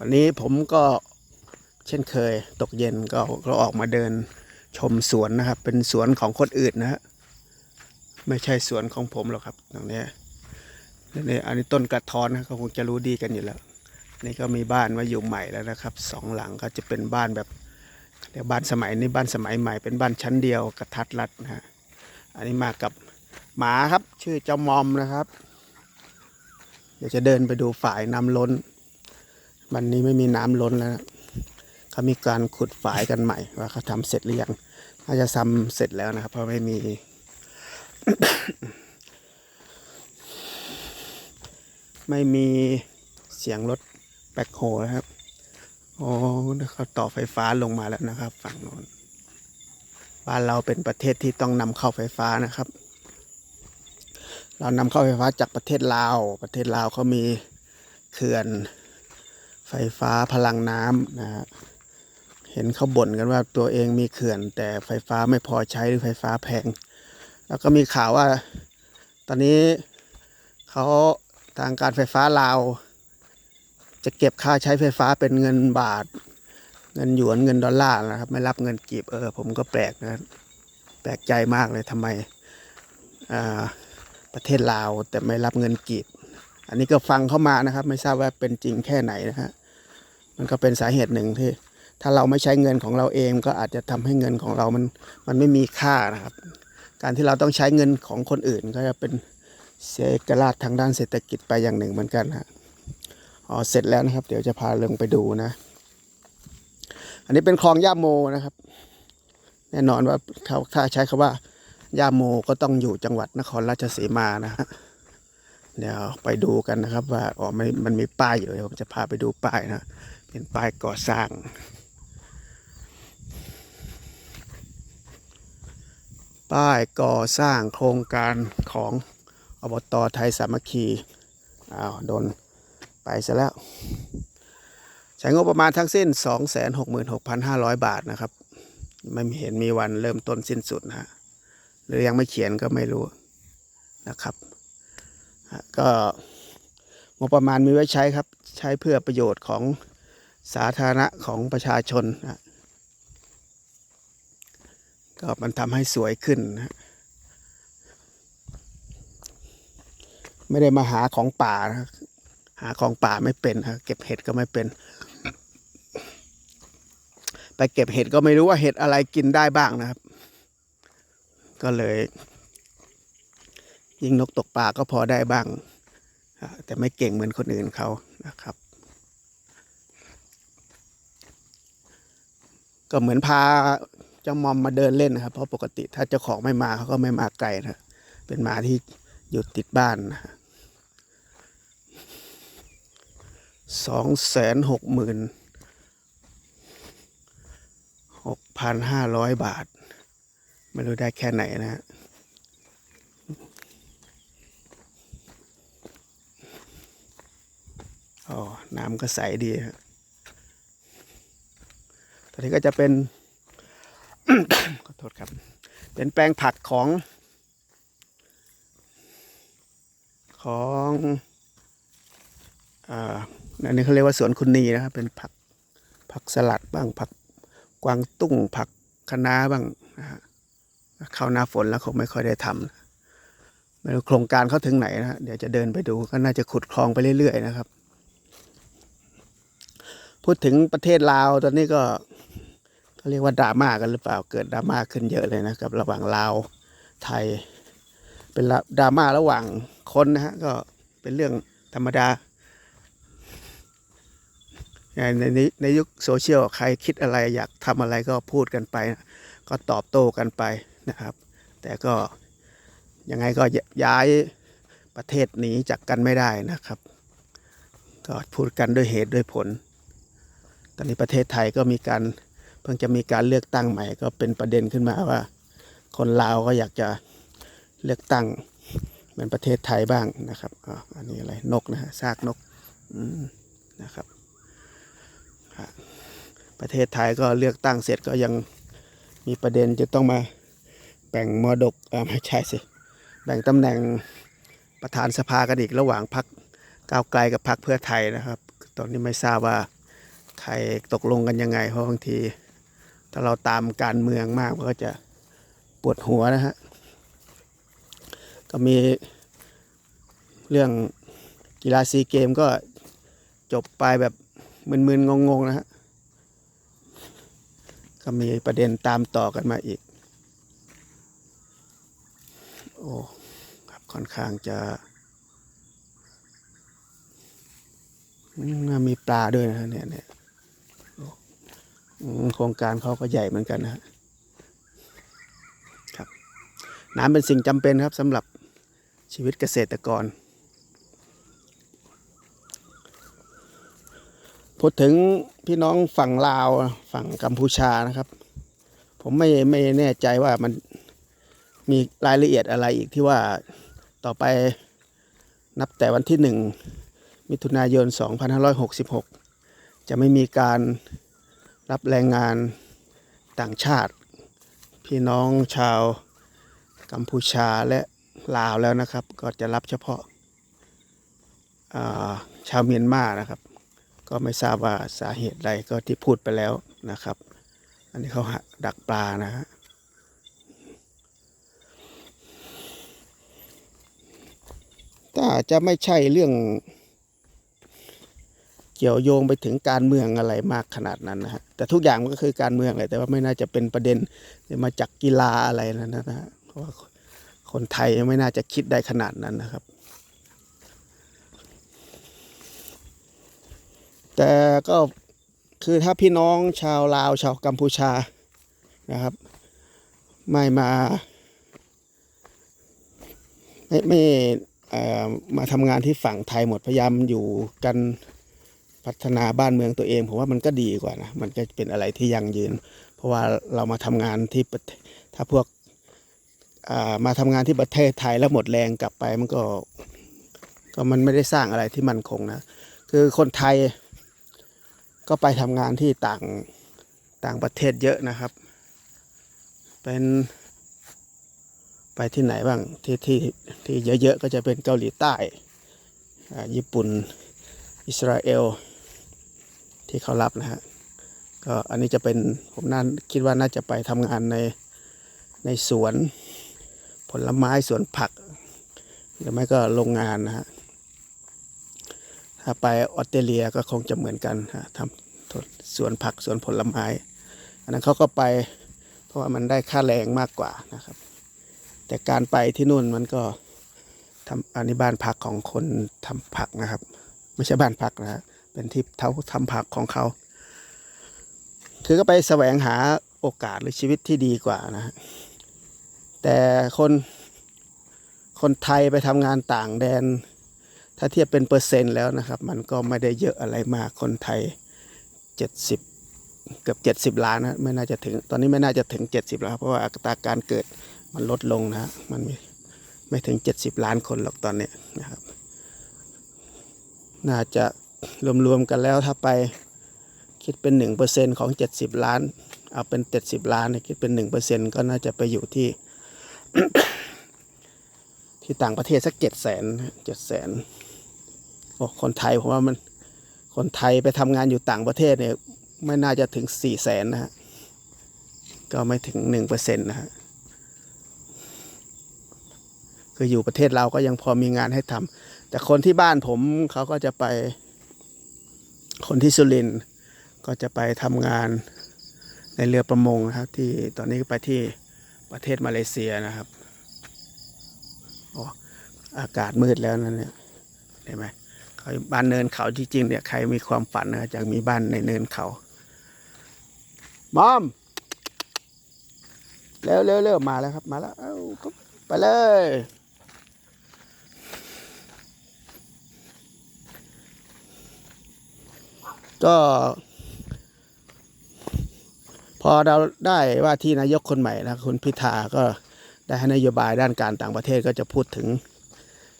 วันนี้ผมก็เช่นเคยตกเย็นก็ก็ออกมาเดินชมสวนนะครับ เป็นสวนของคนอื่นนะฮะไม่ใช่สวนของผมหรอกครับตรงนี้นี่อันนี้ต้นกระท้อนนะก็คงจะรู้ดีกันอยู่แล้ว นี่ก็มีบ้านมาอยู่ใหม่แล้วนะครับสองหลังก็จะเป็นบ้านแบบเรียกบ้านสมัยนี้บ้านสมัยใหม่เป็นบ้านชั้นเดียวกระทัดรัดนะฮะอันนี้มากับหมาครับ ชื่อเจ้ามอมนะครับ เดี๋ยวจะเดินไปดูฝ่ายน้ำล้น วันนี้ไม่มีน้ำล้นแล้วนะเขามีการขุดฝายกันใหม่ว่าเขาทำเสร็จหรือยังน่าจะทำเสร็จแล้วนะครับ เพราะไม่มี ไม่มีเสียงรถแบคโฮนะครับโอ้เขาต่อไฟฟ้าลงมาแล้วนะครับ ฝั่งโน้นบ้านเราเป็นประเทศที่ต้องนำเข้าไฟฟ้านะครับ เรานำเข้าไฟฟ้าจากประเทศลาว ประเทศลาวเขามีเขื่อน ไฟฟ้าพลังน้ำนะฮะเห็นเขาบ่นกันว่าตัวเองมีเขื่อน แต่ไฟฟ้าไม่พอใช้หรือไฟฟ้าแพง แล้วก็มีข่าวว่า ตอนนี้เขาทางการไฟฟ้าลาว จะเก็บค่าใช้ไฟฟ้าเป็นเงินบาท เงินหยวนเงินดอลลาร์นะครับ ไม่รับเงินกีบเออ ผมก็แปลกนะแปลกใจมากเลยทำไมอ่าประเทศลาวแต่ไม่รับเงินกีบ อันนี้ก็ฟังเข้ามานะครับ ไม่ทราบว่าเป็นจริงแค่ไหนนะฮะมันก็เป็นสาเหตุหนึ่งที่ถ้าเราไม่ใช้เงินของเราเองก็อาจจะทำให้เงินของเรามันมันไม่มีค่านะครับ การที่เราต้องใช้เงินของคนอื่น ก็จะเป็นเสียเอกราชทางด้านเศรษฐกิจไปอย่างหนึ่งเหมือนกันฮะอ๋อเสร็จแล้วนะครับ เดี๋ยวจะพาลงไปดูนะ อันนี้เป็นคลองย่าโมนะครับ แน่นอนว่าถ้าถ้าใช้คำว่าย่าโมก็ต้องอยู่จังหวัดนครราชสีมานะฮะ เดี๋ยวไปดูกันนะครับ ว่าอ๋อมันมันมีป้ายอยู่เดี๋ยวผมจะพาไปดูป้ายนะเป็นป้ายก่อสร้างป้ายก่อสร้างโครงการของอบตไทยสามัคคีอ้าวโดนไปซะแล้ว ใช้งบประมาณทั้งสิ้น 266,500 บาทนะครับ ไม่เห็นมีวันเริ่มต้นสิ้นสุดนะฮะหรือยังไม่เขียนก็ไม่รู้นะครับ ก็งบประมาณมีไว้ใช้ครับ ใช้เพื่อประโยชน์ของสาธารณะของประชาชนนะก็มันทำให้สวยขึ้นนะไม่ได้มาหาของป่านะหาของป่าไม่เป็นเก็บเห็ดก็ไม่เป็น ไปเก็บเห็ดก็ไม่รู้ว่าเห็ดอะไรกินได้บ้างนะครับ ก็เลย ยิงนกตกปลาก็พอได้บ้าง แต่ไม่เก่งเหมือนคนอื่นเขานะครับ ก็เหมือนพาเจ้ามอมมาเดินเล่นนะครับ เพราะปกติถ้าเจ้าของไม่มาเขาก็ไม่มาไกลนะเป็นหมาที่อยู่ติดบ้านนะสองแสนหกหมื่นหกพันห้าร้อยบาท ไม่รู้ได้แค่ไหนนะฮะ อ๋อน้ำก็ใสดีฮะตอนนี้ก็จะเป็น ขอโทษครับ เป็นแปลงผักของ ของอ่าอันนี้เขาเรียกว่าสวนคุณนีนะครับ เป็นผักผักสลัดบ้างผักกวางตุ้งผักคะน้าบ้างนะฮะเข้าหน้าฝนแล้วคงไม่ค่อยได้ทำไม่รู้โครงการเขาถึงไหนนะเดี๋ยวจะเดินไปดูก็น่าจะขุดคลองไปเรื่อยๆนะครับ พูดถึงประเทศลาวตอนนี้ก็เขาเรียกว่าดราม่ากันหรือเปล่า เกิดดราม่าขึ้นเยอะเลยนะครับ ระหว่างลาวไทย เป็นดราม่าระหว่างคนนะฮะก็เป็นเรื่องธรรมดาในในในยุคโซเชียลใครคิดอะไรอยากทำอะไรก็พูดกันไปนะก็ตอบโต้กันไปนะครับ แต่ก็ยังไงก็ย้ายประเทศหนีจากกันไม่ได้นะครับ ก็พูดกันด้วยเหตุด้วยผล ตอนนี้ประเทศไทยก็มีการเพิ่งจะมีการเลือกตั้งใหม่ ก็เป็นประเด็นขึ้นมาว่า คนลาวก็อยากจะเลือกตั้งเหมือนประเทศไทยบ้างนะครับอ๋ออันนี้อะไรนกนะฮะซากนกอืมนะครับ ประเทศไทยก็เลือกตั้งเสร็จก็ยังมีประเด็นจะต้องมาแบ่งมรดกอ่าไม่ใช่สิแบ่งตำแหน่งประธานสภากันอีกระหว่างพรรคก้าวไกลกับพรรคเพื่อไทยนะครับ ตอนนี้ไม่ทราบว่า ใครตกลงกันยังไงเพราะบางที ถ้าเราตามการเมืองมากมันก็จะปวดหัวนะฮะ ก็มีเรื่องกีฬาซีเกมก็จบไปแบบมึนๆ งงๆ นะฮะ ก็มีประเด็นตามต่อกันมาอีก โอ้ครับค่อนข้างจะอืมน่ามีปลาด้วยนะเนี่ยเนี่ย โครงการเขาก็ใหญ่เหมือนกันนะครับ น้ำเป็นสิ่งจำเป็นครับสำหรับชีวิตเกษตรกร พูดถึงพี่น้องฝั่งลาวฝั่งกัมพูชานะครับ ผมไม่ไม่แน่ใจว่ามันมีรายละเอียดอะไรอีกที่ว่าต่อไปนับแต่วันที่หนึ่งมิถุนายน 2566 จะไม่มีการ รับแรงงานต่างชาติ พี่น้องชาวกัมพูชาและลาวแล้วนะครับ ก็จะรับเฉพาะาชาวเมียนมานะครับ ก็ไม่ทราบว่าสาเหตุใดก็ที่พูดไปแล้วนะครับ อันนี้เขาหาดักปลานะฮะแต่อาจจะไม่ใช่เรื่อง เกี่ยวโยงไปถึงการเมืองอะไรมากขนาดนั้นนะฮะแต่ทุกอย่างมันก็คือการเมืองแหละแต่ว่าไม่น่าจะเป็นประเด็นมาจากกีฬาอะไรนะนะฮะเพราะว่าคนไทยไม่น่าจะคิดได้ขนาดนั้นนะครับ แต่ก็คือถ้าพี่น้องชาวลาวชาวกัมพูชานะครับ ไม่มาไม่ไม่เอ่อมาทำงานที่ฝั่งไทยหมดพยายามอยู่กัน พัฒนาบ้านเมืองตัวเองผมว่ามันก็ดีกว่านะมันก็เป็นอะไรที่ยั่งยืน เพราะว่าเรามาทำงานที่ถ้าพวกามาทำงานที่ประเทศไทยแล้วหมดแรงกลับไปมันก็ก็มันไม่ได้สร้างอะไรที่มั่นคงนะคือคนไทยก็ไปทำงานที่ต่างต่างประเทศเยอะนะครับ เป็นไปที่ไหนบ้างที่ที่ที่เยอะๆก็จะเป็นเกาหลีใต้อ่าญี่ปุ่น อิสราเอล ที่เขารับนะฮะก็อันนี้จะเป็นผมน่าคิดว่าน่าจะไปทำงานในในสวน ผลไม้สวนผักหรือไม่ก็โรงงานนะฮะถ้าไปออสเตรเลียก็คงจะเหมือนกันฮะทำสวนผักสวนผลไม้ อันนั้นเขาก็ไปเพราะว่ามันได้ค่าแรงมากกว่านะครับ แต่การไปที่นู่นมันก็ทำอันนี้บ้านพักของคนทำผักนะครับ ไม่ใช่บ้านพักนะฮะ เป็นที่เขาทำผักของเขา คือก็ไปแสวงหาโอกาสหรือชีวิตที่ดีกว่านะ แต่คนคนไทยไปทำงานต่างแดน ถ้าเทียบเป็นเปอร์เซ็นต์แล้วนะครับ มันก็ไม่ได้เยอะอะไรมากคนไทย 70 เกือบ 70 ล้านนะไม่น่าจะถึง ตอนนี้ไม่น่าจะถึง 70 แล้วครับเพราะว่าอัตราการเกิดมันลดลงนะมันไม่ไม่ถึง 70 ล้านคนหรอกตอนนี้นะครับ น่าจะ รวมๆกันแล้วถ้าไปคิดเป็น 1%ของ 70 ล้าน เอาเป็น 70 ล้านเนี่ยคิดเป็น 1%ก็น่าจะไปอยู่ที่ ที่ต่างประเทศสักเจ็ดแสนเจ็ดแสนโอ้คนไทยผมว่ามันคนไทยไปทำงานอยู่ต่างประเทศเนี่ยไม่น่าจะถึงสี่แสนนะฮะก็ไม่ถึงหนึ่งเปอร์เซ็นต์นะฮะคืออยู่ประเทศเราก็ยังพอมีงานให้ทำแต่คนที่บ้านผมเขาก็จะไป คนที่สุรินก็จะไปทำงานในเรือประมงนะครับ ที่ตอนนี้ไปที่ประเทศมาเลเซียนะครับโอ้อากาศมืดแล้วนั่นเนี่ยเห็นไหมเขาบ้านเนินเขาจริงๆเนี่ยใครมีความฝันนะอยากมีบ้านในเนินเขามอมเร็วเร็วเร็วมาแล้วครับ มาแล้วเอาไปเลย ก็พอเราได้ว่าที่นายกคนใหม่นะคุณพิธาก็ได้ให้นโยบายด้านการต่างประเทศก็จะพูดถึง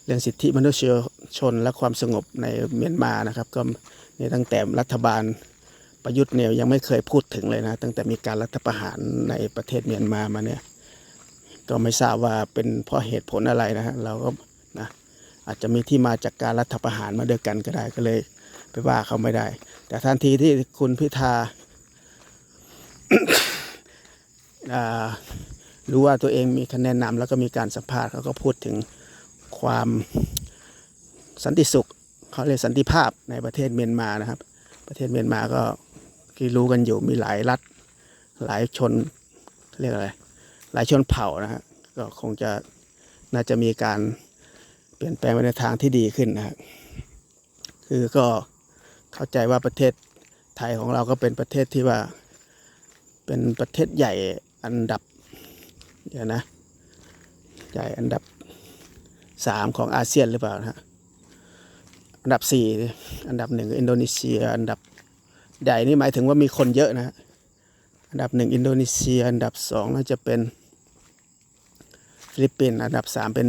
เรื่องสิทธิมนุษยชนและความสงบในเมียนมานะครับ ก็เนี่ยตั้งแต่รัฐบาลประยุทธ์เนี่ยยังไม่เคยพูดถึงเลยนะ ตั้งแต่มีการรัฐประหารในประเทศเมียนมามาเนี่ยก็ไม่ทราบว่าเป็นเพราะเหตุผลอะไรนะฮะเราก็นะอาจจะมีที่มาจากการรัฐประหารมาด้วยกันก็ได้ก็เลย ไปว่าเขาไม่ได้ แต่ทันทีที่คุณพิธาารู้ว่าตัวเองมีคะแนนนำแล้วก็มีการสัมภาษณ์เขาก็พูดถึงความสันติสุขเขาเรียกสันติภาพในประเทศเมียนมานะครับ ประเทศเมียนมาก็ที่รู้กันอยู่มีหลายรัฐหลายชนเรียกอะไรหลายชนเผ่านะฮะก็คงจะน่าจะมีการเปลี่ยนแปลงไปในทางที่ดีขึ้นนะฮะคือก็ เข้าใจว่าประเทศไทยของเราก็เป็นประเทศที่ว่า เป็นประเทศใหญ่อันดับเดี๋ยวนะ ใหญ่อันดับสามของอาเซียนหรือเปล่านะฮะอันดับสี่อันดับหนึ่งอินโดนีเซีย อันดับใหญ่นี่หมายถึงว่ามีคนเยอะนะฮะอันดับหนึ่งอินโดนีเซีย อันดับสองน่าจะเป็นฟิลิปปินส์อันดับสามเป็น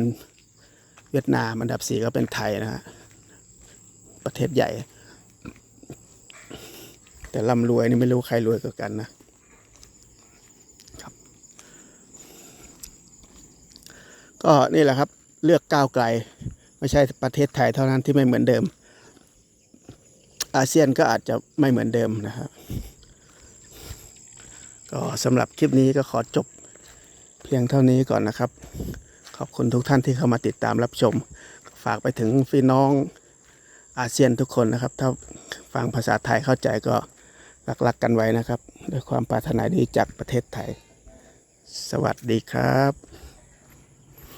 เวียดนาม อันดับสี่ก็เป็นไทยนะฮะประเทศใหญ่ แต่ร่ำรวยนี่ไม่รู้ใครรวยกว่ากันนะครับ ก็นี่แหละครับ เลือกก้าวไกล ไม่ใช่ประเทศไทยเท่านั้นที่ไม่เหมือนเดิม อาเซียนก็อาจจะไม่เหมือนเดิมนะครับ ก็สำหรับคลิปนี้ก็ขอจบเพียงเท่านี้ก่อนนะครับ ขอบคุณทุกท่านที่เข้ามาติดตามรับชม ฝากไปถึงพี่น้องอาเซียนทุกคนนะครับ ถ้าฟังภาษาไทยเข้าใจก็ รักๆกันไว้นะครับ ด้วยความปรารถนาดีจากประเทศไทย สวัสดีครับ